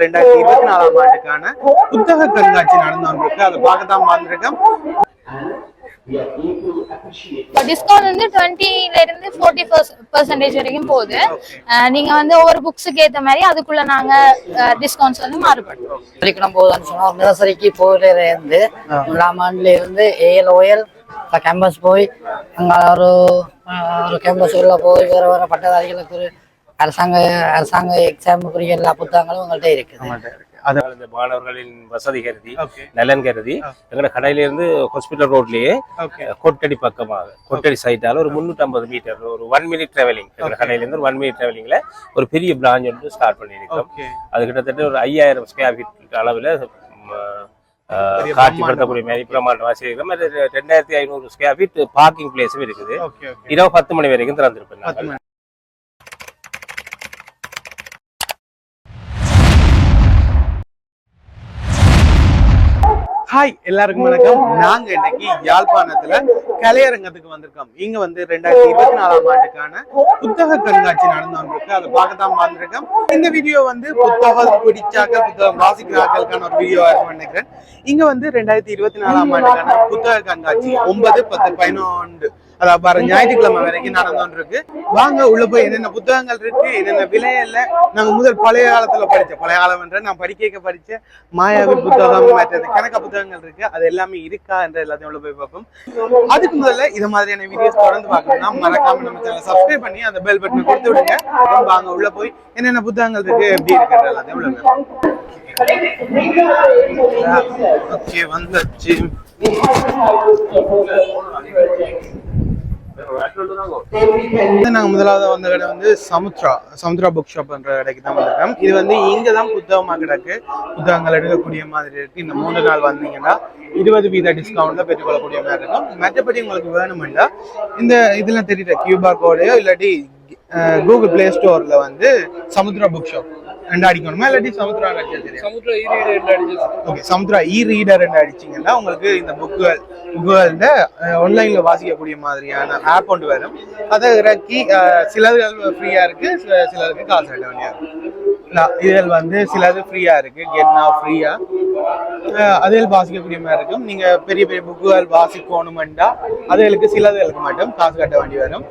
ரெண்டாயிரத்தி இருபத்தி நாலாம் ஆண்டுக்கான புத்தக கண்காட்சி நடந்து கொண்டிருக்கு. அதை பார்க்கத்தான் வந்திருக்கோம். டிஸ்கவுண்ட் வந்து டுவெண்ட்டில இருந்து ஃபோர்ட்டி பர்சன்டேஜ் வரைக்கும் போகுது. நீங்க வந்து ஒவ்வொரு புக்ஸுக்கு ஏத்த மாதிரி அதுக்குள்ள நாங்க டிஸ்கவுண்ட்ஸ் வந்து மாறுபடும். பள்ளிக்கூடம் போகுதுன்னு சொன்னா நர்சரிக்கு போகிறதுல இருந்து முதலாம் ஆண்டுல இருந்து ஏஎல் ஓஎல் கேம்பஸ் போய் அங்க ஒரு ஒரு கேம்பஸ் உள்ள போய் வேற வேற பட்டதாரிகளுக்கு ஒரு அரசாங்க அரசாங்க எக்ஸாமுக்குரிய எல்லா புத்தகங்களும் உங்கள்கிட்ட இருக்குது. இந்த மாணவர்களின் வசதி கருதி நலன் கருதி எங்களோட கடையில இருந்து ஹாஸ்பிட்டல் ரோட்லயே கொட்டடி பக்கமாக கொட்டடி சைட்டால ஒரு முன்னூத்தி ஐம்பது மீட்டர் ஒரு ஒன் மினிட் டிராவலிங் எங்களோட கடையில இருந்து ஒரு ஒன் மினிட் டிராவலிங்ல ஒரு பெரிய பிரான்ச் வந்து ஸ்டார்ட் பண்ணியிருக்கோம். ஓகே. அது கிட்டத்தட்ட ஒரு ஐயாயிரம் ஸ்கொயர் ஃபீட் அளவுல காட்சிப்படுத்தக்கூடிய மாதிரி பிரமாண்டம் அது ரெண்டாயிரத்தி ஐநூறு ஸ்கொயர் ஃபீட் பார்க்கிங் பிளேஸும் இருக்குது. இரவு பத்து மணி வரைக்கும் திறந்திருப்பேன் ஹாய் எல்லாருக்கும் வணக்கம். நாங்க இன்னைக்கு யாழ்ப்பாணத்துல கலையரங்கத்துக்கு வந்திருக்கோம். இங்க வந்து ரெண்டாயிரத்தி இருபத்தி நாலாம் ஆண்டுக்கான புத்தக கண்காட்சி நடந்து வந்திருக்கு. அதை பார்க்கத்தான் வந்திருக்கோம். இந்த வீடியோ வந்து புத்தகம் பிடிச்சாக்கள் புத்தகம் வாசிக்கிறாக்களுக்கான ஒரு வீடியோ இருக்கும் நினைக்கிறேன். இங்க வந்து ரெண்டாயிரத்தி இருபத்தி நாலாம் ஆண்டுக்கான புத்தக கண்காட்சி ஒன்பது பத்து பதினொன்று அதாவது பாரு ஞாயிற்றுக்கிழமை வரைக்கும் நடந்து கொண்டிருக்கு வாங்க உள்ள போய் என்னென்ன புத்தகங்கள் இருக்கு என்னென்ன விலையில நாங்க முதல் பழைய காலத்துல படிச்ச பழைய காலம் என்ற நான் படிக்க படிச்ச மாயாவி புத்தகம் மற்றது கணக்க புத்தகங்கள் இருக்கு. அது எல்லாமே இருக்கா என்ற எல்லாத்தையும் உள்ள போய் பார்ப்போம். அதுக்கு முதல்ல இது மாதிரியான வீடியோஸ் தொடர்ந்து பார்க்கணும்னா மறக்காம நம்ம சேனலை சப்ஸ்கிரைப் பண்ணி அந்த பெல் பட்டனை கொடுத்து விடுங்க. வாங்க உள்ள போய் என்னென்ன புத்தகங்கள் இருக்கு எப்படி இருக்கிறது எல்லாத்தையும் உள்ள ஓகே வந்தாச்சு. இது நாங்க முதலாவது வந்த கடை வந்து சமுத்ரா சமுத்ரா புக் ஷாப்ன்ற கடைக்கு தான் வந்திருக்கோம். இது வந்து இங்க தான் புத்தகமா கிடக்கு. புத்தகங்கள் எடுக்கக்கூடிய மாதிரி இருக்கு. இந்த மூணு நாள் வந்தீங்கன்னா இருபது வீத டிஸ்கவுண்ட்ல பெற்றுக்கொள்ளக்கூடிய மாதிரி இருக்கும். மற்றபடி உங்களுக்கு வேணுமெண்டா இந்த இதுல தெரியல கியூபார் கோடையோ இல்லாட்டி கூகுள் பிளே ஸ்டோர்ல வந்து சமுத்ரா புக் ஷாப் ரெண்டு அடிக்கணுமா இல்லாட்டி சமுத்ரா அடிச்சா தெரியும் ஓகே சமுத்ரா இ ரீடர் அடிச்சீங்கன்னா உங்களுக்கு இந்த புக்குகள் புக்குகள்ல ஆன்லைன்ல வாசிக்கக்கூடிய மாதிரியான ஆப் ஒன்று வரும். அதை இறக்கி அஹ், சிலதுகள் ஃப்ரீயா இருக்கு சில- சிலருக்கு காசு கட்ட வேண்டியா இருக்கு. நான் இதில் வந்து சிலது ஃப்ரீயா இருக்கு கெட் now ஃப்ரீயா அதில் வாசிக்கக்கூடிய மாதிரி இருக்கும். நீங்க பெரிய பெரிய புக்குகள் வாசிக்கணுமெண்டா அதுகளுக்கு சிலதுகளுக்கு மட்டும் காசு கட்ட வேண்டி வரும்.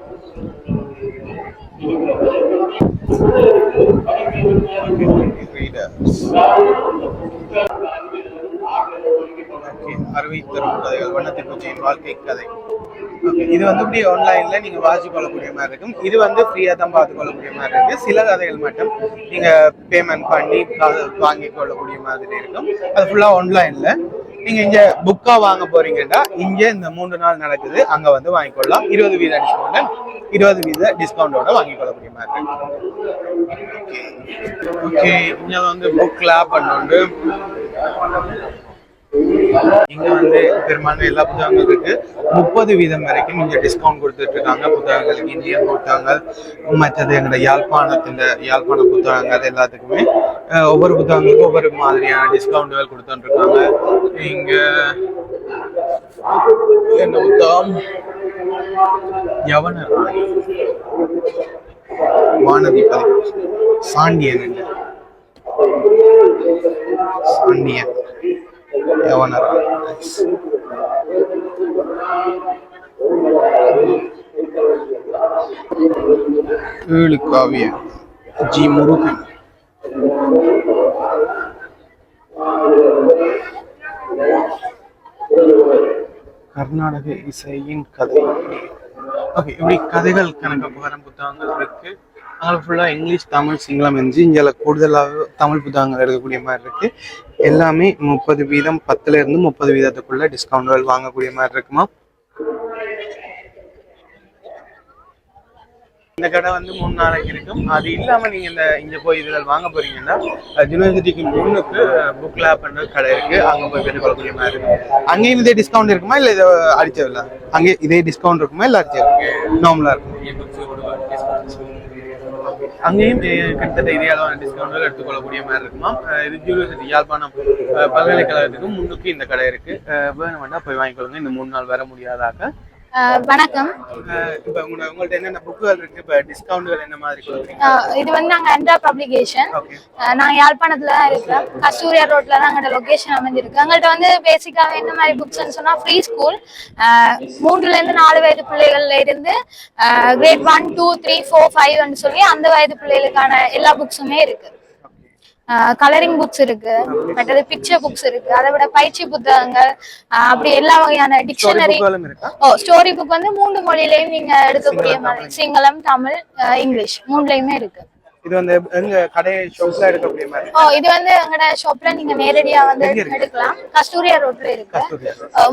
He freed us. வாழ்க்கை அறுவை தரும் கதைகள் வண்ணத்தை பூச்சியின் வாழ்க்கை கதை. இது வந்து இப்படி ஆன்லைன்ல நீங்க வாசி கொள்ளக்கூடிய மாதிரி இருக்கும். இது வந்து ஃப்ரீயா தான் பார்த்து கொள்ளக்கூடிய மாதிரி இருக்கு. சில கதைகள் மட்டும் நீங்க பேமெண்ட் பண்ணி வாங்கி கொள்ளக்கூடிய மாதிரி இருக்கும். அது ஃபுல்லா ஆன்லைன்ல நீங்க இங்க புக்கா வாங்க போறீங்கன்னா இங்க இந்த மூன்று நாள் நடக்குது. அங்க வந்து வாங்கிக்கொள்ளலாம். இருபது வீத டிஸ்கவுண்ட் இருபது வீத டிஸ்கவுண்டோட வாங்கி கொள்ளக்கூடிய மாதிரி இருக்கு. ஓகே இங்க வந்து புக் லேப் பண்ணுண்டு. இங்க வந்து பெரும்பான்மை எல்லா புத்தகங்களுக்கு முப்பது வீதம் வரைக்கும் இங்க டிஸ்கவுண்ட் கொடுத்துட்டு இருக்காங்க புத்தகங்களுக்கு இந்தியன் புத்தகங்கள் மற்றது எங்களோட யாழ்ப்பாணத்தின் யாழ்ப்பாண புத்தகங்கள் எல்லாத்துக்குமே. ஒவ்வொரு புத்தகங்களுக்கும் ஒவ்வொரு மாதிரியான டிஸ்கவுண்ட்கள் கொடுத்துட்டு இருக்காங்க இங்க என்ன புத்தகம்? யவன வானதி பதிப்பு. சாண்டியன் சாண்டியன். யவன ராணி Nice. ஏழு காவிய ஜி முருகன் கர்நாடக இசையின் கதை. ஓகே இப்படி கதைகள் கணக்கு புகாரம் புத்தகங்கள் இருக்கு. அங்கே ஃபுல்லாக இங்கிலீஷ் தமிழ் சிங்களம் இருந்துச்சு இங்கே கூடுதலாக தமிழ் புத்தகங்கள் எடுக்கக்கூடிய மாதிரி இருக்கு. எல்லாமே முப்பது வீதம் பத்துல இருந்து முப்பது வீதத்துக்குள்ள டிஸ்கவுண்ட்கள் வாங்கக்கூடிய மாதிரி இருக்குமா இந்த கடை வந்து மூணு நாளைக்கு இருக்கும். அது இல்லாம நீங்க இந்த இங்க போய் இதில் வாங்க போறீங்கன்னா யூனிவர்சிட்டிக்கு முன்னுக்கு புக் லேப் பண்ண கடை இருக்கு. அங்க போய் பெற்றுக்கொள்ளக்கூடிய மாதிரி இருக்கும் அங்கேயும் இதே டிஸ்கவுண்ட் இருக்குமா? இல்லை இதை அடிச்சதில்ல அங்கே இதே டிஸ்கவுண்ட் இருக்குமா? இல்லை அடிச்சது நார்மலாக இருக்கும்? அங்கேயும் கிட்டத்தட்ட இதே அளவான டிஸ்கவுண்ட்கள் எடுத்துக்கொள்ளக்கூடிய மாதிரி இருக்குமா இது யூனிவர்சிட்டி யாழ்ப்பாணம் பல்கலைக்கழகத்துக்கும் பல்கலைக்கழகத்துக்கு முன்னுக்கு இந்த கடை இருக்கு. வேணும் வேண்டாம் போய் வாங்கிக்கொள்ளுங்க. இந்த மூணு நாள் வர முடியாதாக்க வணக்கம். இப்ப உங்களோட உங்கள்ட்ட என்னென்ன புக்குகள் இருக்கு? இப்ப டிஸ்கவுண்ட்கள் என்ன மாதிரி கொடுக்குறீங்க? இது வந்து நாங்க என்ட்ரா பப்ளிகேஷன் ஓகே நாங்க யாழ்ப்பாணத்துல தான் இருக்கிறோம் கஸ்தூரியா ரோட்ல தான் எங்களோட லொகேஷன் அமைஞ்சிருக்கு. எங்கள்கிட்ட வந்து பேசிக்காவே என்ன மாதிரி புக்ஸ்ன்னு சொன்னா ஃப்ரீ ஸ்கூல் மூன்றுல இருந்து நாலு வயது பிள்ளைகள்ல இருந்து grade one two three four ஃபைவ்னு சொல்லி அந்த வயது பிள்ளைகளுக்கான எல்லா புக்ஸுமே இருக்கு. கலரிங் புக்ஸ் இருக்கு. மற்றது பிக்சர் புக்ஸ் இருக்கு. அதை விட பயிற்சி புத்தகங்கள் அப்படி எல்லா வகையான டிக்ஷனரி ஓ ஸ்டோரி புக் வந்து மூன்று மொழியிலையும் நீங்க எடுக்கக்கூடிய மாதிரி சிங்களம் தமிழ் இங்கிலீஷ். மூணுலயுமே இருக்கு. இது வந்து எங்க கடை ஷாப்ல எடுக்கக்கூடிய மாதிரி. ஓ இது வந்து எங்கட ஷாப்ல நீங்க நேரடியா வந்து? எடுக்கலாம். கஸ்தூரியா ரோட்ல இருக்கு.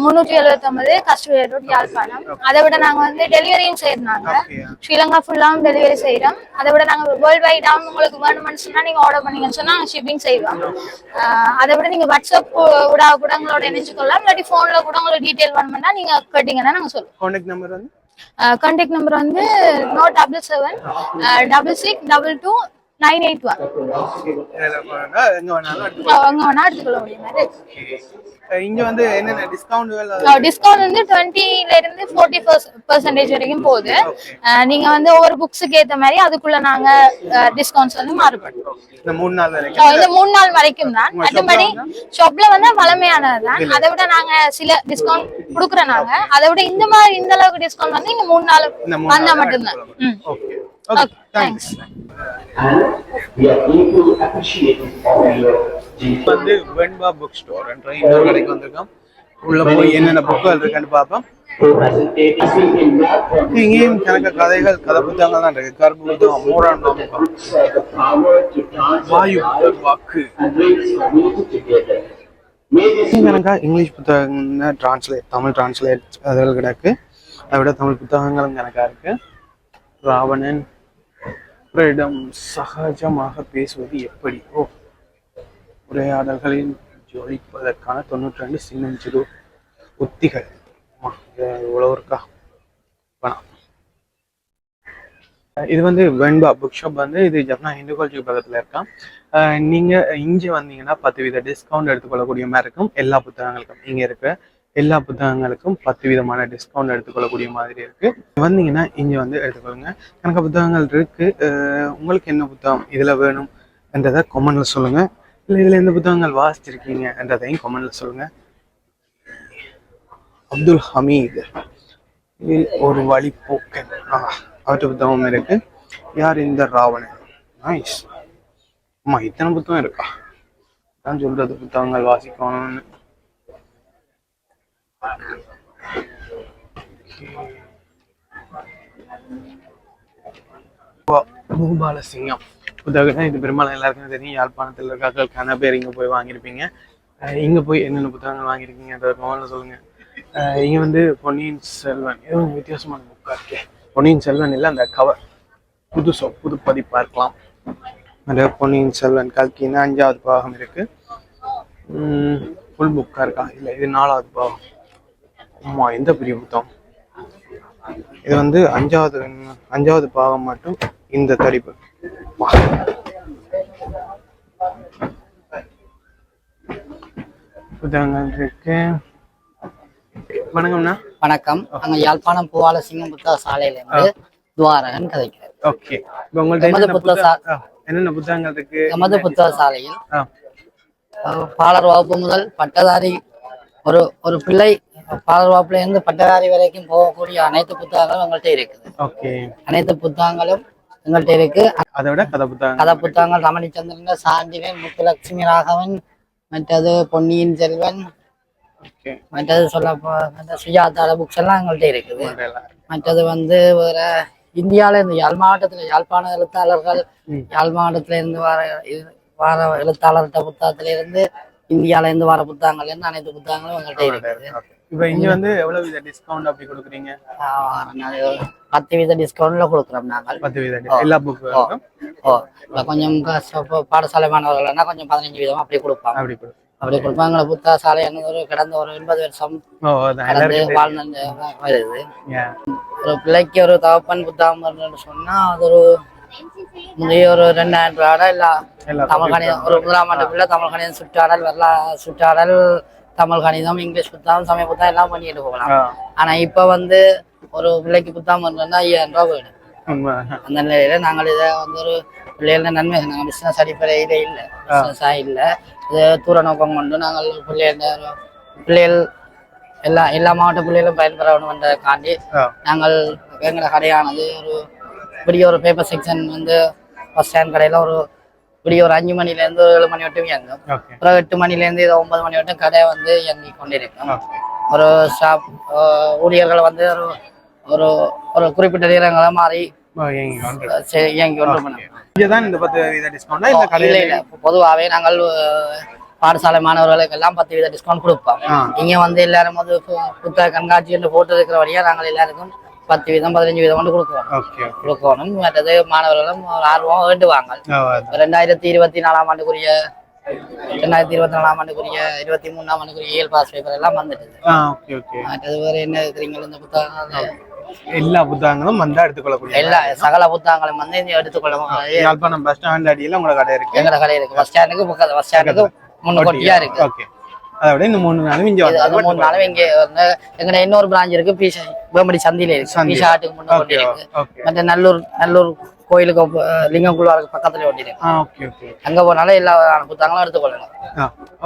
முன்னூற்றி எழுபத்தி ஒன்பது கஸ்தூரியா ரோட் யாழ்ப்பாணம். அதை விட நாங்க வந்து டெலிவரியும் செய்யறாங்க? ஸ்ரீலங்கா ஃபுல்லாவும் டெலிவரி செய்யறோம் அதை விட நாங்க வேர்ல்ட் வைடாவும் உங்களுக்கு வேணும்னு சொன்னா நீங்க ஆர்டர் பண்ணீங்கன்னு சொன்னா ஷிப்பிங் செய்வோம். அதை விட நீங்க வாட்ஸ்அப் கூட கூட உங்களோட இணைச்சுக்கொள்ளலாம் இல்லாட்டி போன்ல கூட உங்களுக்கு டீடைல் வேணும்னா நீங்க கேட்டீங்கன்னா நாங்க சொல்லுவோம். கான்டாக்ட் நம்பர் வந்து? கான்டாக்ட் நம்பர் வந்து note double seven double six double two nine eight one எங்க வேணா எடுத்துக்கொள்ள முடியும். இங்க வந்து என்னென்ன டிஸ்கவுண்ட்கள் டிஸ்கவுண்ட் வந்து டுவெண்ட்டில இருந்து ஃபோர்ட்டி பர்சன்டேஜ் வரைக்கும் போகுது. நீங்க வந்து ஒவ்வொரு புக்ஸுக்கு ஏத்த மாதிரி அதுக்குள்ள நாங்க டிஸ்கவுண்ட்ஸ் வந்து மாறுபடும். இந்த மூணு நாள் வரைக்கும் இந்த மூணு நாள் வரைக்கும் தான். மற்றபடி ஷாப்ல வந்து? வளமையானது தான். அதை விட நாங்க சில டிஸ்கவுண்ட் கொடுக்குறோம் நாங்க. அதை விட இந்த மாதிரி இந்த அளவுக்கு டிஸ்கவுண்ட் வந்து இங்க மூணு நாள் வந்தா மட்டும்தான். Okay. Okay Okay, thanks We are deeply appreciative of your இப்ப வந்து வெண்பா புக் ஸ்டோர் என்ற இன்னொரு கடைக்கு வந்திருக்கோம். உள்ள போய் என்னென்ன புக்குகள் இருக்குன்னு பார்ப்போம். இங்கேயும் கணக்க கதைகள் கதை புத்தகங்கள் தான் இருக்கு. கருப்பு புத்தகம் மூரான் புத்தகம் books have the power to transform Vayu lives வாக்கு. கணக்கா இங்கிலீஷ் புத்தகங்கள் டிரான்ஸ்லேட் தமிழ் டிரான்ஸ்லேட் அதுகள் கிடக்கு. அதை விட தமிழ் புத்தகங்களும் கணக்கா இருக்கு. ராவணன் பிறரிடம் சகஜமாக பேசுவது எப்படி? ஓ உரையாடல்களில் ஜோடிப்பதற்கான தொண்ணூற்றி ரெண்டு சின்னஞ்சிறு உத்திகள். ஆமா, இருக்கா வேணாம். இது வந்து வெண்பா புக் ஷாப் வந்து இது ஜப்னா இந்து காலேஜ் பக்கத்தில் இருக்கான் நீங்கள் நீங்க இங்கே வந்தீங்கன்னா பத்து வித டிஸ்கவுண்ட் எடுத்துக்கொள்ளக்கூடிய மாதிரி இருக்கும். எல்லா புத்தகங்களுக்கும் இங்கே இருக்க. எல்லா புத்தகங்களுக்கும் பத்து விதமான டிஸ்கவுண்ட் எடுத்துக்கொள்ளக்கூடிய மாதிரி இருக்கு. வந்தீங்கன்னா இங்க வந்து எடுத்துக்கொள்ளுங்க. எனக்கு புத்தகங்கள் இருக்கு. அஹ் உங்களுக்கு என்ன புத்தகம் இதுல வேணும் என்றதை கமெண்ட்ல சொல்லுங்க. இல்லை இதுல எந்த புத்தகங்கள் வாசிச்சிருக்கீங்க என்றதையும் கமெண்ட்ல சொல்லுங்க. அப்துல் ஹமீத் ஒரு வழிப்போக்கன் ஆ புத்தகம் இருக்கு. யார் இந்த ராவணன்? நைஸ் அம்மா இத்தனை புத்தகம் இருக்கா? நான் சொல்றது புத்தகங்கள் வாசிக்கணும்னு. பூபாலசிங்கம் புத்தகம் இது பெரும்பாலும் எல்லாருக்கும் தெரியும். யாழ்ப்பாணத்தில் இருக்காக்கள் பேர் இங்கே போய் வாங்கியிருப்பீங்க. அஹ் போய் என்னென்ன புத்தகங்கள் வாங்கியிருக்கீங்க? அதை கமெண்ட்ல சொல்லுங்க. அஹ் இங்க வந்து பொன்னியின் செல்வன். இது வித்தியாசமான புக்கா இருக்கே. பொன்னியின் செல்வன் இல்லை அந்த கவர் புதுசோ புது பதிப்பா இருக்கலாம் அந்த பொன்னியின் செல்வன் கல்கின்னு அஞ்சாவது பாகம் இருக்கு. ஃபுல் புக்கா இருக்கா? இல்லை இது நாலாவது பாகம். ஆமா எந்த பெரிய புத்தகம்? இது வந்து அஞ்சாவது அஞ்சாவது பாகம் மட்டும் இந்த தடிப்பு வா. புத்தகங்கள் இருக்கு. வணக்கம்ண்ணா. வணக்கம். நாங்க யாழ்ப்பாணம் பூவால சிங்கம் புத்தக சாலையில இருந்து துவாரகன் கதைக்கிறேன் ஓகே. இப்போ உங்கள்ட்ட புத்தக என்னென்ன புத்தகங்கள் இருக்கு? எமது புத்தக சாலையில் பாலர் வகுப்பு முதல் பட்டதாரி ஒரு ஒரு பிள்ளை பாலர் வகுப்புல இருந்து பட்டதாரி வரைக்கும் போகக்கூடிய அனைத்து புத்தகங்களும் எங்கள்கிட்ட இருக்குது. ஓகே. அனைத்து புத்தகங்களும் எங்கள்கிட்ட இருக்கு. அதை விட கதை புத்தகம் கதை புத்தகங்கள் ரமணிச்சந்திரன் சாந்திவன் முத்துலட்சுமி ராகவன் மற்றது பொன்னியின் செல்வன் மற்றது சொல்ல சுஜாதாட புக்ஸ் எல்லாம் எங்கள்கிட்ட இருக்குது. மற்றது வந்து வேற இந்தியால இருந்து யாழ் மாவட்டத்துல யாழ்ப்பாண எழுத்தாளர்கள். யாழ் மாவட்டத்துல இருந்து வர வர எழுத்தாளர்கிட்ட புத்தகத்துல இருந்து இந்தியால இருந்து வர புத்தகங்கள்ல இருந்து அனைத்து புத்தகங்களும் எங்கள்கிட்ட இருக்குது. இப்போ இங்க வந்து எவ்வளவு வித டிஸ்கவுண்ட் அப்படி கொடுக்குறீங்க? பத்து வீத டிஸ்கவுண்ட்ல கொடுக்குறோம் நாங்கள். பத்து வித எல்லா புக்கும் ஓ இல்ல கொஞ்சம் இப்போ பாடசாலை மாணவர்கள்னா கொஞ்சம் பதினஞ்சு வீதம் அப்படி கொடுப்பாங்க. அப்படி அப்படி கொடுப்பாங்க. புத்தக சாலை ஒரு கடந்த ஒரு எண்பது வருஷம் கடந்து வாழ்ந்து வருது. ஒரு பிள்ளைக்கு ஒரு தகப்பன் புத்தகம் சொன்னா அது ஒரு முந்தைய ஒரு ரெண்டாயிரம் ரூபாய் இல்ல தமிழ் கணிதம் ஒரு முதலாம் ஆண்டு பிள்ளை தமிழ் கணிதம் சுற்றாடல் வரலா சுற்றாடல் தமிழ் கணிதம் இங்கிலீஷ் புத்தகம் சமய புத்தகம் எல்லாம் பண்ணிட்டு போகலாம். ஆனா இப்ப வந்து ஒரு பிள்ளைக்கு புத்தகம் பண்ணுறோம்னா ஐயாயிரம் ரூபா போயிடும். அந்த நிலையில நாங்கள் இதை வந்து ஒரு பிள்ளைகள நன்மை நாங்கள் பிஸ்னஸ் அடிப்படையில் இல்லை. பிஸ்னஸாக இல்லை. இது தூர நோக்கம் கொண்டு நாங்கள் பிள்ளைகள பிள்ளைகள் எல்லா எல்லா மாவட்ட பிள்ளைகளும் பயன்பெறணுன்றதுக்காண்டி. நாங்கள் எங்களை கடையானது ஒரு இப்படி ஒரு பேப்பர் செக்ஷன் வந்து பஸ் ஸ்டாண்ட் கடையில் ஒரு இப்படி ஒரு அஞ்சு மணிலேருந்து ஒரு ஏழு மணி வரைக்கும் இயங்கும். அப்புறம் எட்டு மணிலேருந்து இது ஒன்பது மணி வரைக்கும் கடை வந்து இயங்கி கொண்டிருக்கும். ஒரு ஸ்டாப் ஊழியர்கள் வந்து ஒரு ஒரு ஒரு குறிப்பிட்ட நேரங்களை மாறி இயங்கி கொண்டு இல்ல பொதுவாகவே நாங்கள் பாடசாலை மாணவர்களுக்கு எல்லாம் பத்து வீத டிஸ்கவுண்ட் கொடுப்போம். இங்க வந்து எல்லாரும் வந்து புத்தக கண்காட்சி என்று போட்டு இருக்கிற வழியா நாங்கள் எல்லாருக்கும் பத்து வீதம் பதினஞ்சு வீதம் கொண்டு கொடுக்குறோம் ஓகே கொடுக்கணும். மற்றது மாணவர்களும் ஆர்வம் வேண்டுவாங்க ரெண்டாயிரத்தி இருபத்தி நாலாம் ஆண்டுக்குரிய ரெண்டாயிரத்தி இருபத்தி நாலாம் ஆண்டுக்குரிய இருபத்தி மூணாம் ஆண்டுக்குரிய இயல் பாஸ் பேப்பர் எல்லாம் ஓகே மற்றது வேற என்ன இருக்கிறீங்க இந்த புத்தகம் எல்லா புத்தகங்களும் வந்தா எடுத்துக்கொள்ளக்கூடிய எல்லா சகல புத்தகங்களும் வந்து இங்க எடுத்துக்கொள்ள யாழ்ப்பாணம் பஸ் ஸ்டாண்ட் அடியில உங்களோட கடை இருக்கு. எங்கட கடை இருக்கு. பஸ் ஸ்டாண்டுக்கு பஸ் ஸ்டாண்டுக்கு முன்னு கொட்டியா இருக்கு. ஓகே அதை விட இன்னும் மூணு நாளும் இங்க அந்த மூணு நாளும் இங்க வந்து எங்கட இன்னொரு பிராஞ்ச் இருக்கு பீஷா வேம்படி சந்தியில இருக்கு. பீஷா ஆட்டுக்கு முன்ன கொட்டி ஓகே இருக்கு. மற்ற நல்லூர் நல்லூர் கோயிலுக்கு குழுவாருக்கு பக்கத்துல ஒட்டி இருக்கு ஆ ஓகே ஓகே அங்க போனாலும் எல்லா புத்தகங்களும் எடுத்துக்கொள்ளலாம்.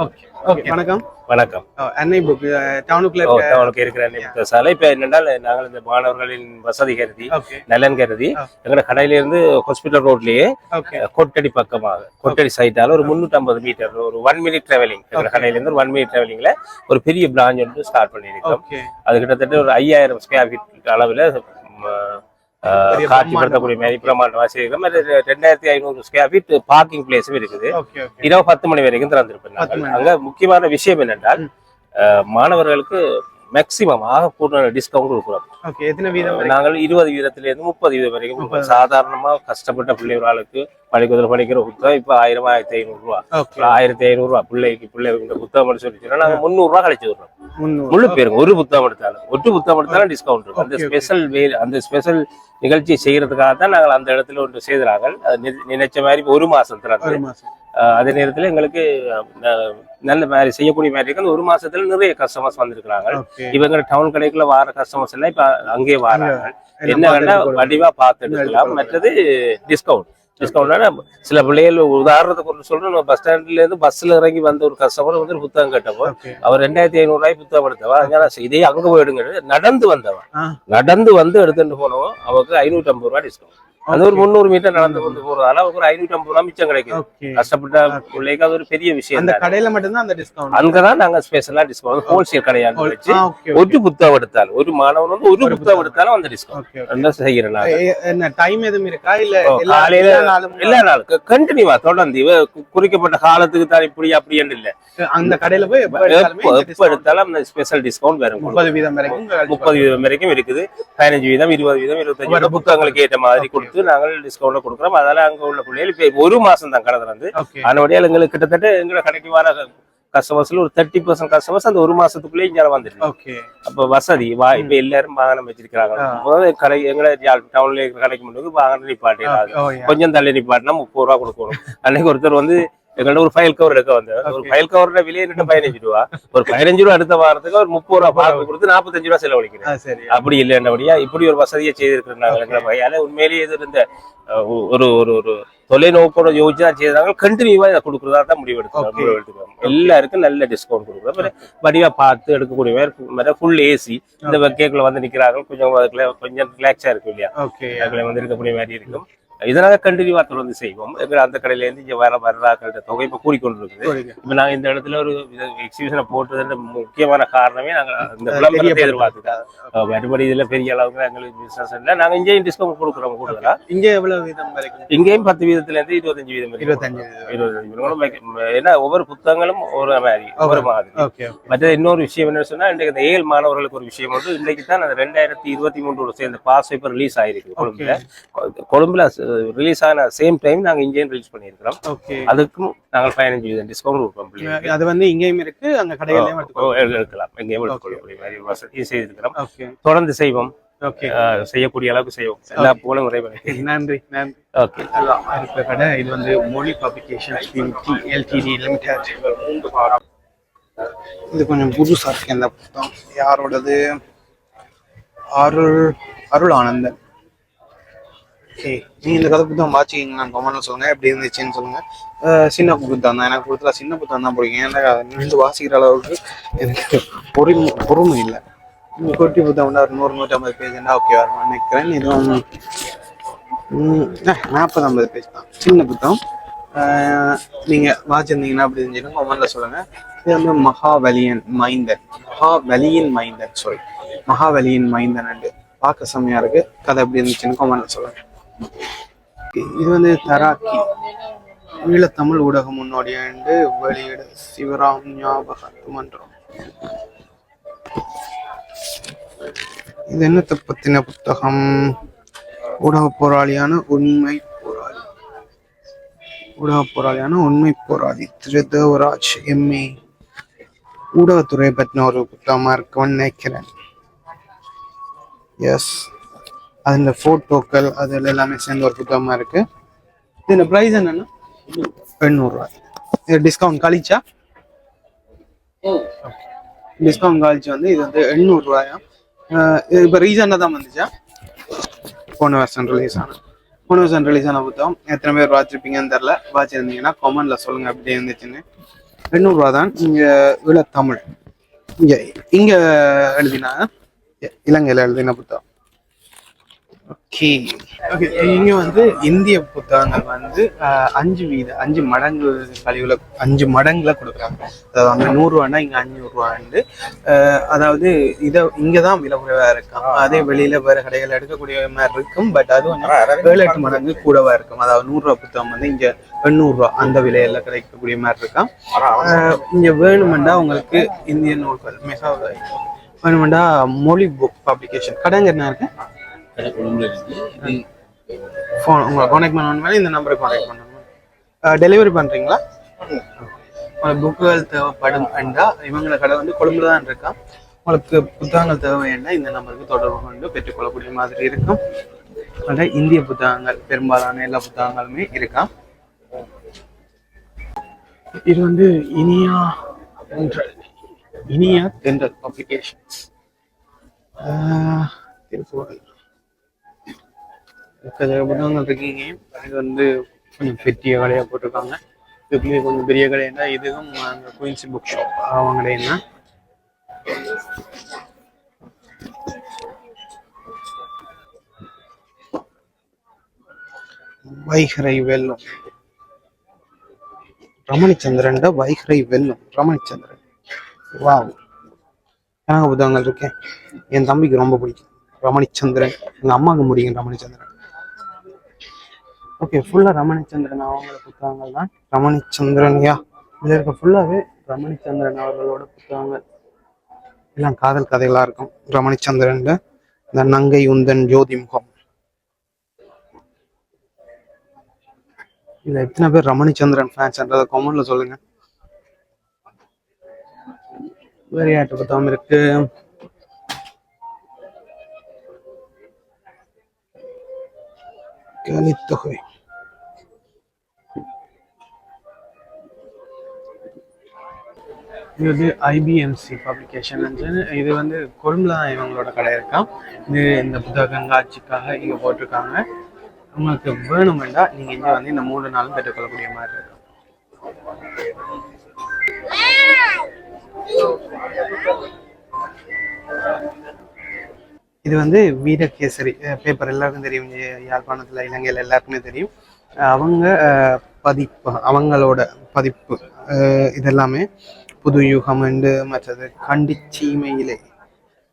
Okay okay. வணக்கம். வணக்கம். அன்னை புக் டவுனுக்குள்ள அவனுக்கு இருக்கிற புத்தக சாலை இப்ப என்னென்றால் நாங்கள் இந்த மாணவர்களின் வசதி கருதி நலன் கருதி எங்களோட கடையில இருந்து ஹாஸ்பிட்டல் ரோட்லயே கொட்டடி பக்கமாக கொட்டடி சைட்டால ஒரு 350 மீட்டர் ஒரு ஒன் மினிட் டிராவலிங் எங்களோட கடையில இருந்து ஒரு ஒன் மினிட் டிராவலிங்ல ஒரு பெரிய பிராஞ்ச் வந்து ஸ்டார்ட் பண்ணியிருக்கோம். அது கிட்டத்தட்ட ஒரு ஐயாயிரம் ஸ்கொயர் ஃபீட் அளவுல காட்சிப்படுத்தக்கூடிய மாதிரி பிரமாண்டம் வசதிகளும் ரெண்டாயிரத்தி ஐநூறு ஸ்கொயர் ஃபீட் பார்க்கிங் பிளேஸும் இருக்குது. இரவு பத்து மணி வரைக்கும் திறந்திருப்பேன் அங்க முக்கியமான விஷயம் என்னென்றால் மாணவர்களுக்கு மேக்சிமம் ஆக கூடுதல் டிஸ்கவுண்ட் கொடுக்குறோம். ஓகே எத்தனை வீதம்? நாங்கள் இருபது வீதத்துல இருந்து முப்பது வீதம் வரைக்கும் கொடுக்குறோம். சாதாரணமா கஷ்டப்பட்ட பிள்ளைகளுக்கு பள்ளிக்கூடத்தில் படிக்கிற புத்தகம் இப்ப ஆயிரம் ஆயிரத்தி ஐநூறு ரூபா. ஆயிரத்தி ஐநூறு ரூபா. பிள்ளைக்கு பிள்ளை இந்த புத்தகம் படிச்சு சொல்லி நாங்க முந்நூறு ரூபா கழிச்சு விடுறோம் முழு பேருக்கு ஒரு புத்தகம் எடுத்தாலும். ஒரு புத்தகம் எடுத்தாலும் டிஸ்கவுண்ட் இருக்கும். அந்த. ஸ்பெஷல் வே அந்த ஸ்பெஷல் நிகழ்ச்சியை செய்யறதுக்காக தான் நாங்கள் அந்த இடத்துல ஒன்று நி- நினைச்ச மாதிரி ஒரு மாசம். திறந்து அதே நேரத்தில் எங்களுக்கு நல்ல மாதிரி செய்யக்கூடிய மாதிரி இருக்கு. அந்த ஒரு மாசத்துல நிறைய கஸ்டமர்ஸ் வந்திருக்கிறாங்க. இவங்க டவுன் கடைக்குள்ள வார கஸ்டமர்ஸ் எல்லாம் இப்ப அங்கேயே வராங்க. என்ன வேணா வடிவா பார்த்து எடுக்கலாம் மற்றது டிஸ்கவுண்ட் டிஸ்கவுண்ட்னா சில பிள்ளைகள் உதாரணத்துக்கு ஒன்று சொல்றேன் பஸ் ஸ்டாண்ட்ல இருந்து பஸ்ல இறங்கி வந்த ஒரு கஸ்டமர் வந்து புத்தகம் கேட்டப்போ ஓகே அவர் ரெண்டாயிரத்தி ஐநூறு ரூபாய் புத்தகம் எடுத்தவா? அதனால இதே அங்க போய் எடுங்க நடந்து வந்தவன். நடந்து வந்து எடுத்துட்டு போனவன் அவருக்கு ஐநூற்றி ஐம்பது ரூபாய் டிஸ்கவுண்ட் அது ஒரு முந்நூறு மீட்டர் நடந்து கொண்டு போறதால அவருக்கு ஒரு ஐநூற்றி ஐம்பது ரூபாய் மிச்சம் கிடைக்கும் கஷ்டப்பட்ட பிள்ளைக்கு அது ஒரு பெரிய விஷயம் அந்த கடையில மட்டும்தான் அந்த டிஸ்கவுண்ட் அங்கதான் நாங்க ஸ்பெஷலா டிஸ்கவுண்ட் ஹோல்சேல் கடையாண்டு வச்சு ஒரு புத்தகம் எடுத்தாலும் ஒரு மாணவன் வந்து ஒரு புத்தகம் எடுத்தாலும் அந்த டிஸ்கவுண்ட் செய்யறேன் நாங்க என்ன டைம் எதுவும் இருக்கா? இல்ல காலையில நாளும் எல்லா நாளும் கண்டினியூவா தொடர்ந்து. இவ குறிக்கப்பட்ட காலத்துக்கு தான் இப்படி அப்படின்னு இல்ல. அந்த கடையில போய் எப்ப எடுத்தாலுமே அந்த ஸ்பெஷல் டிஸ்கவுண்ட் வரும். முப்பது வீதம் வரைக்கும் முப்பது வீதம் வரைக்கும் இருக்குது. பதினஞ்சு வீதம் இருபது வீதம் இருபத்தஞ்சு வீதம் புத்தகங்களுக்கு ஏற்ற மாதிரி கொடுத்து நாங்கள் டிஸ்கவுண்ட் கொடுக்குறோம். அதனால அங்க உள்ள பிள்ளைகள் இப்ப ஒரு மாசம் தான் கடை திறந்து அதனுடைய எங்களுக்கு கிட்டத்தட்ட எங்களை கடைக்கு வர கஸ்டமர்ஸ்ல ஒரு தேர்ட்டி பர்சன்ட் கஸ்டமர்ஸ் அந்த ஒரு மாசத்துக்குள்ளேயே இங்கே வந்துருக்கு ஓகே அப்ப வசதி வா இப்ப எல்லாரும் வாகனம் வச்சிருக்காங்க. முதல்ல கடை எங்களை டவுன்ல இருக்கிற கடைக்கு முன்னுக்கு வாகனம் யா. கொஞ்சம் தள்ளி நிப்பாட்டினா முப்பது ரூபா கொடுக்கணும். அன்னைக்கு ஒருத்தர் வந்து எங்கள்ட்ட ஒரு ஃபைல் கவர் எடுக்க வந்தார். ஒரு. ஃபைல் கவரோட விலையை என்னட்டு பதினஞ்சு ரூபா. ஒரு பதினஞ்சு ரூபா அடுத்த வாரத்துக்கு ஒரு முப்பது ரூபா பார்த்து கொடுத்து நாற்பத்தஞ்சு ரூபா செலவழிக்கிறேன். அப்படி இல்லைன்னபடியா இப்படி ஒரு வசதியை செய்திருக்கிறோம் நாங்கள் உண்மையிலேயே இது இருந்த ஒரு ஒரு ஒரு தொலைநோக்கோட யோசிச்சு தான் செய்தாங்க கண்டினியூவா இதை கொடுக்குறதா தான் முடிவு Okay. முடிவு எல்லாருக்கும் நல்ல டிஸ்கவுண்ட் கொடுக்குறோம். அப்புறம் வடிவா பார்த்து எடுக்கக்கூடிய மாதிரி ஃபுல் ஏசி இந்த கேக்குள்ள வந்து நிக்கிறாங்க கொஞ்சம் அதுக்குள்ள கொஞ்சம் ரிலாக்ஸா இருக்கும் இல்லையா? ஓகே அதுக்குள்ள வந்து இருக்கக்கூடிய மாதிரி இருக்கும். இதனால கண்டினியூவா தொடர்ந்து செய்வோம். எங்க அந்த கடையில இருந்து இங்க வர வர்றாக்களோட தொகை இப்ப கூடிக்கொண்டு இருக்குது இப்ப நாங்க இந்த இடத்துல ஒரு எக்ஸிபிஷனை போட்டதுன்ற முக்கியமான காரணமே நாங்க இந்த விளம்பரத்தை எதிர்பார்த்துட்டோம். மறுபடி இதுல பெரிய அளவுக்கு எங்களுக்கு பிசினஸ் இல்லை. நாங்க இங்கேயும் டிஸ்கவுண்ட் கொடுக்குறோம் கூடுதலா. இங்க எவ்வளவு வீதம் வரைக்கும்? இங்கேயும் பத்து வீதத்துல இருந்து இருபத்தஞ்சு வீதம் வரைக்கும் இருபத்தஞ்சு. ஏன்னா ஒவ்வொரு புத்தகங்களும் ஒரு மாதிரி ஒவ்வொரு மாதிரி. மற்ற இன்னொரு விஷயம் என்ன சொன்னா இன்றைக்கு இந்த ஏழு மாணவர்களுக்கு ஒரு விஷயம் வந்து இன்றைக்கு தான் அந்த ரெண்டாயிரத்தி இருபத்தி மூன்று சேர்ந்த பாஸ் பேப்பர் ரிலீஸ் ஆயிருக்கு கொழும்புல. கொழும்புல ரிலீஸ் ஆன சேம் டைம் நாங்க இங்கேயும் ரிலீஸ் பண்ணியிருக்கிறோம். ஓகே அதுக்கும் நாங்கள் பதினஞ்சு வீதம் டிஸ்கவுண்ட் கொடுப்போம். அது வந்து இங்கேயும் இருக்கு அங்க கடையிலயும் எடுக்கலாம். எங்கேயும் எடுத்துக்கொள்ளக்கூடிய மாதிரி வசதியும் செய்திருக்கிறோம். ஓகே தொடர்ந்து செய்வோம். ஓகே செய்யக்கூடிய அளவுக்கு செய்வோம். எல்லா புகழும் இறைவனுக்கு நன்றி நன்றி. ஓகே இருக்கிற கடை இது வந்து மொழி பப்ளிகேஷன் எல்டிடி லிமிடெட் இது கொஞ்சம் புதுசா இருக்கு இந்த புத்தகம் யாரோடது? அருள் அருள் ஆனந்தன் சரி நீங்க இந்த கதை புத்தகம் வாசிக்கிங்க நான் கமெண்ட்ல சொல்லுங்க எப்படி இருந்துச்சுன்னு சொல்லுங்க. சின்ன புத்தகம் தான். எனக்கு பொறுத்தல சின்ன புத்தகம் தான் பிடிக்கும். ஏன்னா நின்று வாசிக்கிற அளவுக்கு எனக்கு பொறுமை பொறுமை இல்லை. நீங்க குட்டி புத்தகம் ஒரு நூறு நூற்றம்பது பேஜ்னா ஓகே வரும் நினைக்கிறேன். இதுவும் நாற்பது ஐம்பது பேஜ் தான். சின்ன புத்தகம். நீங்கள் நீங்க அப்படி இருந்துச்சுன்னா கமெண்ட்ல சொல்லுங்க. இது வந்து மகாவலியன் மைந்தன். மகாவலியின் மைந்தன் சாரி மகாவலியின் மைந்தன் பார்க்க செம்மையா இருக்குது கதை எப்படி இருந்துச்சுன்னு கமெண்ட்ல சொல்லுங்கள் இது வந்து தராக்கி. ஈழத்தமிழ் ஊடக முன்னோடியாண்டு வெளியீடு சிவராம் ஞாபக மன்றம். இது என்னத்தை பத்தின புத்தகம்? ஊடக போராளியான உண்மை போராளி. ஊடக போராளியான உண்மை போராளி திரு தேவராஜ் எம்ஏ. ஊடகத்துறையை பற்றின ஒரு புத்தகமா இருக்கும்னு நினைக்கிறேன் எஸ் அது இந்த ஃபோட்டோக்கள் அதில் எல்லாமே சேர்ந்து ஒரு புத்தகமா இருக்கு. இதில் இந்த ப்ரைஸ் என்னன்னா? எண்ணூறுரூவா இது டிஸ்கவுண்ட் கழிச்சா? டிஸ்கவுண்ட் கழிச்சு வந்து இது வந்து எண்ணூறுரூவாயா இப்போ ரீசெண்டாக தான் வந்துச்சா? போன வருஷம் ரிலீஸ் ஆன. போன வருஷம் ரிலீஸ் ஆன புத்தகம். எத்தனை பேர் வாச்சிருப்பீங்கன்னு தெரில வாச்சிருந்தீங்கன்னா கமெண்ட்ல சொல்லுங்க அப்படி இருந்துச்சுன்னு. எண்ணூறுரூவா தான் இங்கே ஈழத்தமிழ் இங்கே இங்கே எழுதினா இலங்கையில் எழுதின புத்தகம். ஓகே. ஓகே இங்க வந்து இந்திய புத்தகங்கள் வந்து அஞ்சு வீத அஞ்சு மடங்கு கழிவுல அஞ்சு மடங்குல கொடுக்குறாங்க. அதாவது அங்க இங்க அஞ்சூறு ரூபாண்டு அதாவது இதை இங்க தான் விலை குறைவா இருக்கும். அதே வெளியில வேற கடைகள் எடுக்கக்கூடிய மாதிரி இருக்கும் பட் அது வந்து ஏழு எட்டு மடங்கு கூடவா இருக்கும். அதாவது நூறு ரூபா புத்தகம் வந்து இங்க எண்ணூறு ரூபா அந்த விலையில கிடைக்கக்கூடிய மாதிரி இருக்கும். இங்க வேணுமெண்டா உங்களுக்கு இந்திய நூல்கள் மிக வேணுமெண்டா மொழி புக் பப்ளிகேஷன் கடைங்க என்ன இருக்கு ஃபோன் உங்களை காண்டாக்ட் பண்ணணும் இந்த நம்பருக்கு காண்டாக்ட் பண்ணணும் டெலிவரி பண்ணுறீங்களா உங்களுக்கு புக்குகள் தேவைப்படும் என்றா இவங்கள கடை வந்து கொழும்புல தான் இருக்கா? உங்களுக்கு புத்தகங்கள் தேவைன்னா இந்த நம்பருக்கு தொடர்பு கொண்டு பெற்றுக்கொள்ளக்கூடிய மாதிரி இருக்கும். அதில் இந்திய புத்தகங்கள் பெரும்பாலான எல்லா புத்தகங்களுமே இருக்கா? இது வந்து இனியா தென்றல். இனியா தென்றல் பப்ளிகேஷன்ஸ் திருப்பூர் புத்தகங்கள் இருக்கீங்க இது வந்து கொஞ்சம் பெரிய கடையாக போட்டிருக்காங்க. இதுக்குள்ளேயே கொஞ்சம் பெரிய கடைன்னா இதுவும் அந்த குயின்சி புக் ஷாப் அவங்க கடையா வைகரை வெல்லும். ரமணிச்சந்திரன் வைகரை வெல்லும். ரமணிச்சந்திரன். வாவ் எனக்கு புத்தகங்கள் இருக்கேன் என் தம்பிக்கு ரொம்ப பிடிக்கும். ரமணிச்சந்திரன். எங்கள் அம்மாவுக்கு முடியும் ரமணிச்சந்திரன். ஓகே ஃபுல்லா ரமணிச்சந்திரன் அவங்களோட புத்தகங்கள் தான். ரமணிச்சந்திரன் யா இதுல இருக்க ஃபுல்லாவே ரமணிச்சந்திரன் அவர்களோட புத்தகங்கள். எல்லாம் காதல் கதைகளா இருக்கும். ரமணிச்சந்திரன்ல இந்த நங்கை உந்தன் ஜோதி முகம். இதுல எத்தனை பேர் ரமணிச்சந்திரன் ஃபேன்ஸ்ன்றத கமெண்ட்ல சொல்லுங்க. விளையாட்டு புத்தகம் இருக்கு? கலித்தொகை. இது வந்து ஐபிஎம்சி பப்ளிகேஷன் இது வந்து கொழும்புல இவங்களோட கடை இருக்கான் இது இந்த புத்தக கண்காட்சிக்காக இங்கே போட்டிருக்காங்க. உங்களுக்கு வேணுமெண்டா நீங்கள் இங்கே வந்து இந்த மூணு நாளும் பெற்றுக்கொள்ளக்கூடிய மாதிரி இருக்கும். இது வந்து வீரகேசரி பேப்பர் எல்லாருக்கும் தெரியும். யாழ்ப்பாணத்தில் இலங்கையில் எல்லாருக்குமே தெரியும். அவங்க பதிப்பு அவங்களோட பதிப்பு அஹ், இதெல்லாமே. புது யுகம் அண்டு மற்றது கண்டிச்சீமையிலே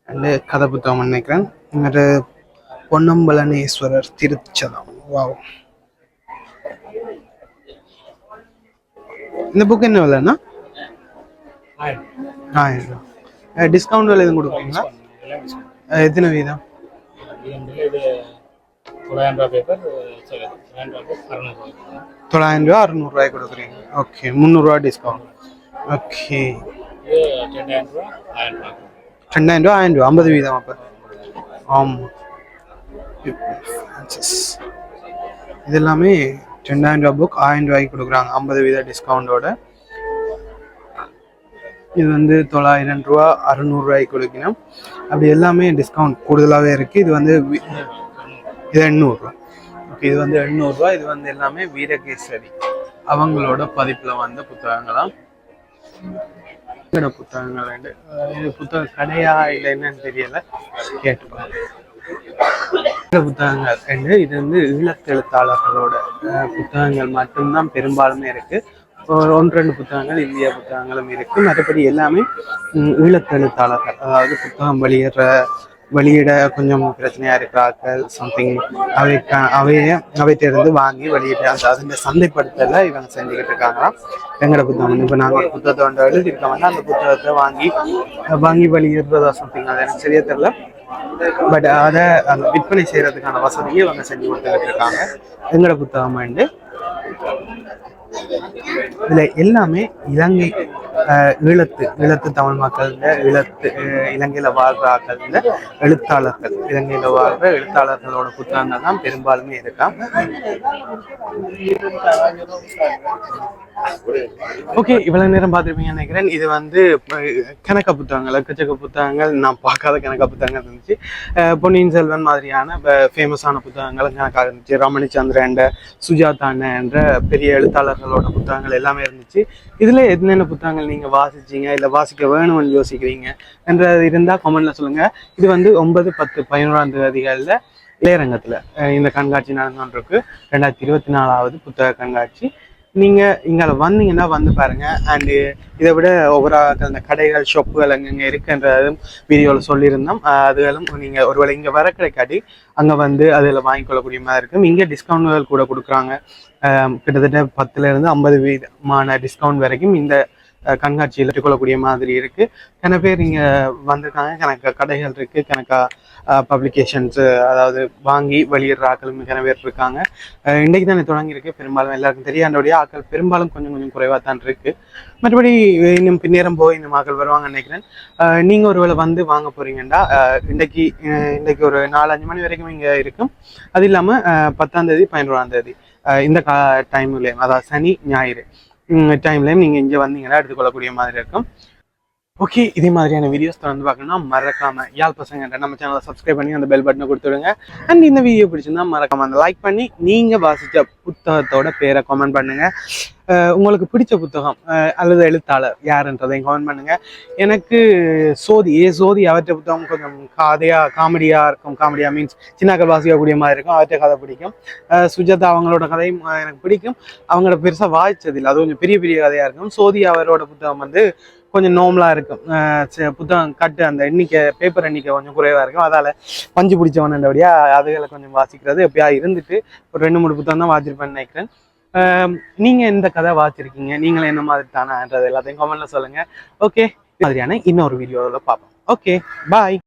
அண்டு கதை புத்தகம் நினைக்கிறேன். மற்ற பொன்னம்பலனேஸ்வரர் திருச்சதம் வாவ் இந்த புக் என்ன விலைன்னா? ஆயிரம். டிஸ்கவுண்ட் விலை எதுவும் கொடுக்குறீங்களா எத்தனை வீதம்? தொள்ளாயிரம் ரூபா அறுநூறுவாய்க்கு கொடுக்குறீங்க. ஓகே முந்நூறுரூவா டிஸ்கவுண்ட் ஓகே ரெண்டாயிரம் ரூபா ஆயிரம் ரூபா ஐம்பது வீதம் அப்போ ஆமாம் இது எல்லாமே ரெண்டாயிரம் ரூபா புக் ஆயிரம் ரூபாய்க்கு கொடுக்குறாங்க. ஐம்பது வீத டிஸ்கவுண்டோட இது வந்து தொள்ளாயிரம் ரூபா அறுநூறுவாய்க்கு கொடுக்கணும். அப்படி எல்லாமே டிஸ்கவுண்ட் கூடுதலாகவே இருக்குது இது வந்து இது எண்ணூறுரூவா ஓகே இது வந்து எண்ணூறுரூவா இது வந்து எல்லாமே வீரகேசரி. அவங்களோட பதிப்பில் வந்த புத்தகங்களாம். என்னோட புத்தகங்கள் ரெண்டு இது புத்தக கடையா இல்லை என்னன்னு தெரியல. கேட்டுப்பாங்க இந்த புத்தகங்கள் ரெண்டு இது வந்து ஈழத்தெழுத்தாளர்களோட புத்தகங்கள் மட்டும்தான் பெரும்பாலுமே இருக்கு. ஒன்று ரெண்டு புத்தகங்கள் இந்திய புத்தகங்களும் இருக்கு. மற்றபடி எல்லாமே ஈழத்தெழுத்தாளர்கள் அதாவது புத்தகம் வெளியிடுற வெளியிட கொஞ்சம் பிரச்சனையா இருக்கிற ஆட்கள் சம்திங் அவை அவைய அவையிட்டிருந்து வாங்கி வெளியிட அந்த அதன் சந்தைப்படுத்தல இவங்க செஞ்சுக்கிட்டு இருக்காங்களாம். எங்கட புத்தகம். இப்போ நாங்கள் ஒரு புத்தகத்தை வந்து எழுதியிருக்கோம்னா அந்த புத்தகத்தை வாங்கி வாங்கி வெளியிடுறதா சம்திங் அது எனக்கு சரியா தெரியல. பட் அதை அந்த விற்பனை செய்யறதுக்கான வசதியை இவங்க செஞ்சு கொடுத்துக்கிட்டு இருக்காங்க. எங்கட புத்தகம் வந்து இதுல எல்லாமே இலங்கை ஈழத்து ஈழத்து தமிழ் மக்கள்ல ஈழத்து இலங்கையில் வாழ்கிற ஆக்கள்ல எழுத்தாளர்கள். இலங்கையில் வாழ்கிற எழுத்தாளர்களோட புத்தகங்கள் தான் பெரும்பாலுமே இருக்கா? ஓகே இவ்வளவு நேரம் பார்த்துருப்பீங்கன்னு நினைக்கிறேன். இது வந்து கணக்க புத்தகங்கள் எக்கச்சக்க புத்தகங்கள் நான் பார்க்காத கணக்க புத்தகங்கள் இருந்துச்சு. பொன்னியின் செல்வன் மாதிரியான ஃபேமஸான புத்தகங்கள் கணக்காக இருந்துச்சு. ரமணிச்சந்திரன் சுஜாதா என்ற பெரிய எழுத்தாளர்கள் எழுத்தாளர்களோட புத்தகங்கள் எல்லாமே இருந்துச்சு. இதுல என்னென்ன புத்தகங்கள் நீங்க வாசிச்சீங்க? இல்லை வாசிக்க வேணும்னு யோசிக்கிறீங்க? என்றது இருந்தா கமெண்டில் சொல்லுங்க. இது வந்து ஒன்பது பத்து பதினோராம் தேதிகளில் இளையரங்கத்துல இந்த கண்காட்சி நடந்துருக்கு ரெண்டாயிரத்தி இருபத்தி நாலாவது புத்தக கண்காட்சி. நீங்க இங்கே வந்தீங்கன்னா வந்து பாருங்க. அண்டு இதை விட ஒவ்வொரு அந்த கடைகள் ஷாப்புகள் அங்கங்க இருக்குன்றதும் வீடியோவில் சொல்லியிருந்தோம். அதுகளும் நீங்க ஒருவேளை இங்க வர கிடைக்காட்டி அங்க வந்து அதில் வாங்கிக்கொள்ளக்கூடிய மாதிரி இருக்கும். இங்க டிஸ்கவுண்ட்கள் கூட கொடுக்குறாங்க. கிட்டத்தட்ட பத்துலேருந்து ஐம்பது வீதமான டிஸ்கவுண்ட் வரைக்கும் இந்த கண்காட்சியில் எடுத்துக்கொள்ளக்கூடிய மாதிரி இருக்குது கன பேர் இங்கே வந்திருக்காங்க. கணக்கு கடைகள் இருக்குது கணக்கா பப்ளிகேஷன்ஸு அதாவது வாங்கி வெளியிடுற ஆட்களும் கன பேர் இருக்காங்க. இன்றைக்கு தானே தொடங்கியிருக்கு பெரும்பாலும் எல்லாருக்கும் தெரியாண்டோடைய ஆட்கள் பெரும்பாலும் கொஞ்சம் கொஞ்சம் குறைவாக தான் இருக்குது மற்றபடி இன்னும் பின்னேரம் போய் இன்னும் ஆட்கள் வருவாங்கன்னு நினைக்கிறேன். நீங்கள் ஒருவேளை வந்து வாங்க போறீங்கன்னா இன்றைக்கு இன்றைக்கு ஒரு நாலஞ்சு மணி வரைக்கும் இங்கே இருக்கும். அது இல்லாமல் பத்தாம் தேதி பதினோராம் தேதி. இந்த கா டைம்லேயும் அதாவது சனி ஞாயிறு டைம்லேயும் நீங்கள் இங்கே வந்தீங்கன்னா எடுத்துக்கொள்ளக்கூடிய மாதிரி இருக்கும். ஓகே இதே மாதிரியான வீடியோஸ் தொடர்ந்து பார்க்கணும்னா மறக்காம யாழ் பசங்க நம்ம சேனலை சப்ஸ்கிரைப் பண்ணி அந்த பெல் பட்டனை கொடுத்துடுங்க அண்ட் இந்த வீடியோ பிடிச்சிருந்தா மறக்காம அந்த லைக் பண்ணி நீங்கள் வாசித்த புத்தகத்தோட பேரை கமெண்ட் பண்ணுங்க. உங்களுக்கு பிடிச்ச புத்தகம் அல்லது எழுத்தாளர் யாருன்றதையும் கமெண்ட் பண்ணுங்க. எனக்கு சோதி ஏ சோதி அவற்றை புத்தகம் கொஞ்சம் கதையா காமெடியா இருக்கும். காமெடியா மீன்ஸ் சின்ன சின்னாக்கள் வாசிக்கக்கூடிய மாதிரி இருக்கும். அவற்றை கதை பிடிக்கும். சுஜாதா அவங்களோட கதையும் எனக்கு பிடிக்கும். அவங்களோட பெருசா வாய்ச்சதில்லை அது கொஞ்சம் பெரிய பெரிய கதையாக இருக்கும். சோதி அவரோட புத்தகம் வந்து கொஞ்சம் நோம்லாக இருக்கும். ச- புத்தகம் கட்டு அந்த எண்ணிக்கை பேப்பர் எண்ணிக்கை கொஞ்சம் குறைவாக இருக்கும். அதால் பஞ்சு பிடிச்சவனபடியா அதுகளை கொஞ்சம் வாசிக்கிறது எப்பயா இருந்துட்டு ஒரு ரெண்டு மூணு புத்தகம் தான் வாசிருப்பேன்னு நினைக்கிறேன். நீங்கள் நீங்க எந்த கதை வாசிச்சிருக்கீங்க? நீங்களும் என்ன மாதிரி தானான்றது எல்லாத்தையும் கமெண்ட்டில் சொல்லுங்க. ஓகே மாதிரியான இன்னொரு வீடியோவில் பார்ப்போம். Okay bye